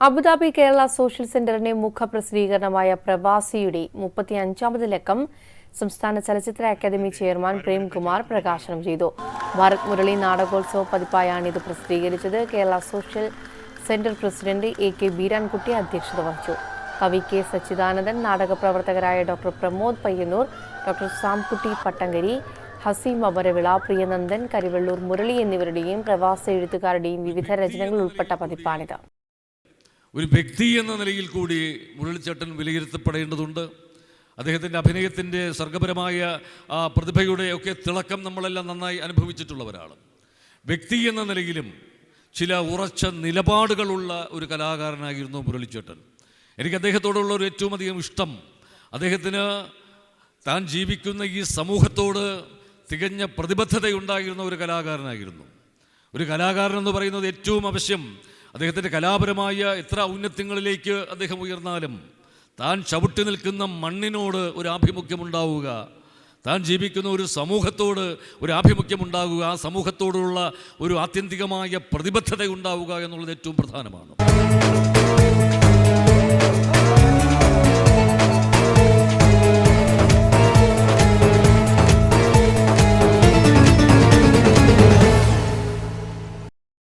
Abu Dhabi Kerala social സെന്ററിന്റെ മുഖപ്രസിദ്ധീകരണമായ പ്രവാസിയുടെ മുപ്പത്തി അഞ്ചാമത് ലക്കം സംസ്ഥാന ചലച്ചിത്ര അക്കാദമി ചെയർമാൻ പ്രേംകുമാർ പ്രകാശനം ചെയ്തു. ഭാരത് മുരളി നാടകോത്സവ പതിപ്പായാണ് ഇത് പ്രസിദ്ധീകരിച്ചത്. Kerala social centre president A K Beerankutty അധ്യക്ഷത വഹിച്ചു. കവി കെ സച്ചിദാനന്ദൻ നാടക പ്രവർത്തകരായ ഡോക്ടർ പ്രമോദ് പയ്യന്നൂർ ഡോക്ടർ സാംകുട്ടി പട്ടങ്കരി ഹസീം അമരവിള പ്രിയനന്ദൻ കരിവെള്ളൂർ മുരളി എന്നിവരുടെയും പ്രവാസ എഴുത്തുകാരുടെയും വിവിധ രചനകൾ ഉൾപ്പെട്ട പതിപ്പാണിത്. ഒരു വ്യക്തി എന്ന നിലയിൽ കൂടി മുരളിച്ചേട്ടൻ വിലയിരുത്തപ്പെടേണ്ടതുണ്ട്. അദ്ദേഹത്തിന്റെ അഭിനയത്തിന്റെ സർഗപരമായ പ്രതിഭയുടെ ഒക്കെ തിളക്കം നമ്മളെല്ലാം നന്നായി അനുഭവിച്ചിട്ടുള്ളവരാണ് വ്യക്തി എന്ന നിലയിലും ചില ഉറച്ച നിലപാടുകളുള്ള ഒരു കലാകാരനായിരുന്നു മുരളിച്ചേട്ടൻ. എനിക്ക് അദ്ദേഹത്തോടുള്ള ഒരു ഏറ്റവും അധികം ഇഷ്ടം അദ്ദേഹത്തിന് താൻ ജീവിക്കുന്ന ഈ സമൂഹത്തോട് തികഞ്ഞ പ്രതിബദ്ധതയുണ്ടായിരുന്ന ഒരു കലാകാരനായിരുന്നു. ഒരു കലാകാരൻ എന്ന് പറയുന്നത് ഏറ്റവും ആവശ്യം അദ്ദേഹത്തിന്റെ കലാപരമായ എത്ര ഔന്നത്യങ്ങളിലേക്ക് അദ്ദേഹം ഉയർന്നാലും താൻ ചവിട്ടി നിൽക്കുന്ന മണ്ണിനോട് ഒരു ആഭിമുഖ്യമുണ്ടാവുക. താൻ ജീവിക്കുന്ന ഒരു സമൂഹത്തോട് ഒരു ആഭിമുഖ്യമുണ്ടാകുക ആ സമൂഹത്തോടുള്ള ഒരു ആത്യന്തികമായ പ്രതിബദ്ധത ഉണ്ടാവുക എന്നുള്ളത് ഏറ്റവും പ്രധാനമാണ്.